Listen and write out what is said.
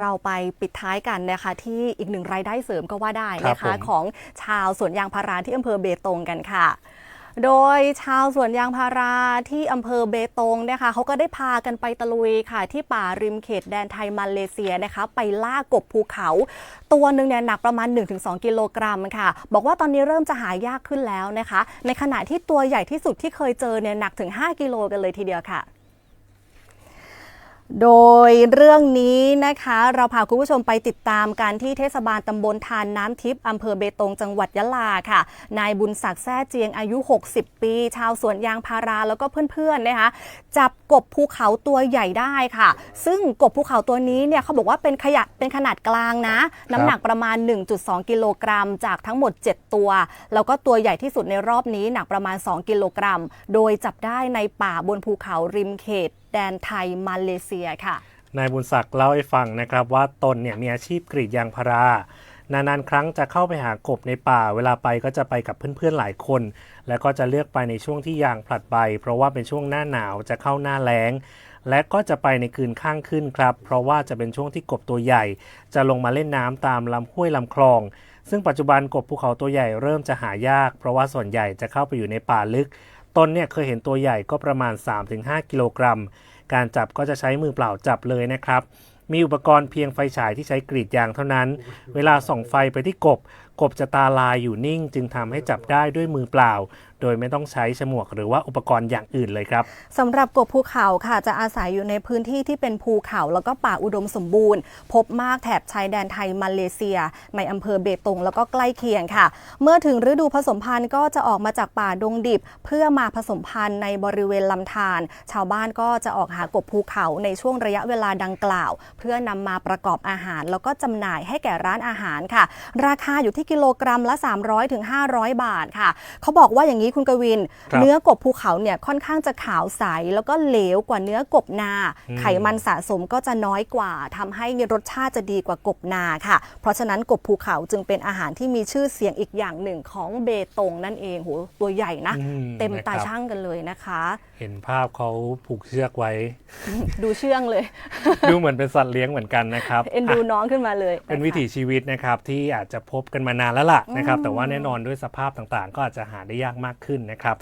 เราไปปิดท้ายกันนะคะที่อีกหนึ่งรายได้เสริมก็ว่าได้นะครัคะบผมของชาวสวนยางพาราที่อำเภอเบตงกันค่ะ โดยชาวสวนยางพาราที่อำเภอเบตงนะคะเขาก็ได้พากันไปตะลุยค่ะ ที่ป่าริมเขตแดนไทยมาเลเซียนะคะ ไปล่ากบภูเขา ตัวหนึ่งเนี่ยหนักประมาณ 1-2 กิโลกรัมค่ะ บอกว่าตอนนี้เริ่มจะหายากขึ้นแล้วนะคะ ในขณะที่ตัวใหญ่ที่สุดที่เคยเจอเนี่ยหนักถึง 5 กิโลกันเลยทีเดียวค่ะ โดยเรื่องนี้นะคะ เราพาคุณผู้ชมไปติดตามการที่เทศบาลตำบลทานน้ำทิพย์อำเภอเบตงจังหวัดยะลาค่ะ นายบุญศักดิ์แซ่เจียงอายุ 60 ปี ชาวสวนยางพาราแล้วก็เพื่อนๆนะคะ จับกบภูเขาตัวใหญ่ได้ค่ะ ซึ่งกบภูเขาตัวนี้เนี่ยเขาบอกว่าเป็นขยะเป็นขนาดกลางนะ น้ำหนักประมาณ 1.2 กิโลกรัมจากทั้งหมด 7 ตัว แล้วก็ตัวใหญ่ที่สุดในรอบนี้หนักประมาณ 2 กิโลกรัม โดยจับได้ในป่าบนภูเขาริมเขต แดนไทยมาเลเซียค่ะ นายบุญศักดิ์เล่าให้ฟังนะครับว่าตนเนี่ยมีอาชีพกรีดยางพารา นานๆ ครั้งจะเข้าไปหากบในป่า เวลาไปก็จะไปกับเพื่อนๆหลายคน แล้วก็จะเลือกไปในช่วงที่ยางผลัดใบ เพราะว่าเป็นช่วงหน้าหนาวจะเข้าหน้าแล้ง และก็จะไปในคืนข้างขึ้นครับ เพราะว่าจะเป็นช่วงที่กบตัวใหญ่ จะลงมาเล่นน้ำตามลำห้วยลำคลอง ซึ่งปัจจุบันกบภูเขาตัวใหญ่เริ่มจะหายาก เพราะว่าส่วนใหญ่จะเข้าไปอยู่ในป่าลึก ตนเนี่ยเคยเห็นตัวใหญ่ก็ประมาณ 3-5 กิโลกรัม การจับก็จะใช้มือเปล่าจับเลยนะครับ มีอุปกรณ์เพียงไฟฉายที่ใช้กรีดยางเท่านั้น เวลาส่องไฟไปที่กบ กบจะตาลายอยู่นิ่ง จึงทำให้จับได้ด้วยมือเปล่า โดยไม่ต้องใช้ฉมวกหรือว่าอุปกรณ์อย่างอื่นเลยครับสำหรับกบภูเขาค่ะจะอาศัยอยู่ในพื้นที่ที่เป็นภูเขาแล้วก็ป่าอุดมสมบูรณ์ พบมากแถบชายแดนไทยมาเลเซีย ในอำเภอเบตงแล้วก็ใกล้เคียงค่ะ เมื่อถึงฤดูผสมพันธุ์ก็จะออกมาจากป่าดงดิบ เพื่อมาผสมพันธุ์ในบริเวณลำธารชาวบ้านก็จะออกหากบภูเขาในช่วงระยะเวลาดังกล่าว เพื่อนำมาประกอบอาหาร แล้วก็จำหน่ายให้แก่ร้านอาหารค่ะ ราคาอยู่ที่กิโลกรัมละ 300-500ถึง500 บาทค่ะเขาบอกว่าอย่างนี้คุณกวิน ครับเนื้อกบภูเขาเนี่ยค่อนข้างจะขาวใส แล้วก็เหลวกว่าเนื้อกบนา อืม ไขมันสะสมก็จะน้อยกว่าทำให้รสชาติจะดีกว่ากบนาค่ะ เพราะฉะนั้นกบภูเขาจึงเป็นอาหารที่มีชื่อเสียงอีกอย่างหนึ่งของเบตงนั่นเองโหตัวใหญ่นะ อืเต็มตานะครับช่างกันเลยนะคะ เห็นภาพเขาผูกเชือกไว้ ดูเชื่องเลย ดูเหมือนเป็นสัตว์เลี้ยงเหมือนกันนะครับเอ็นดูอะน้องขึ้นมาเลยะคะเป็นวิถีชีวิตนะครับที่อาจจะพบกันมานานแล้วล่ะนะครับอืมแต่ว่าแน่นอนด้วยสภาพต่างๆ ก็อาจจะหาได้ยากมากขึ้นนะครับ